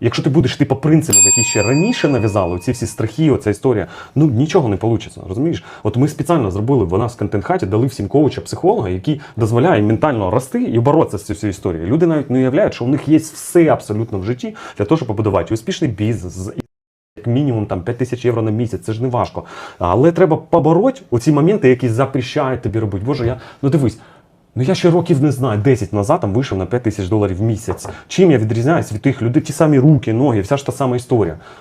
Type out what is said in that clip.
Якщо ти будеш ти по принципам, які ще раніше нав'язали, ці всі страхи, оця історія, ну нічого не вийде. Розумієш? От ми спеціально зробили в нас в контент-хаті, дали всім коуча, психолога, який дозволяє ментально рости і боротися з цією всією історією. Люди навіть не уявляють, що у них є все абсолютно в житті для того, щоб побудувати успішний бізнес. з- Як мінімум там 5 тисяч євро на місяць, це ж не важко. Але треба побороть оці моменти, які запрещають тобі робити. Боже, я ну дивись. Ну я ще років не знаю, 10 назад там вийшов на 5 тисяч доларів в місяць. Чим я відрізняюсь від тих людей, ті самі руки, ноги, вся ж та сама історія.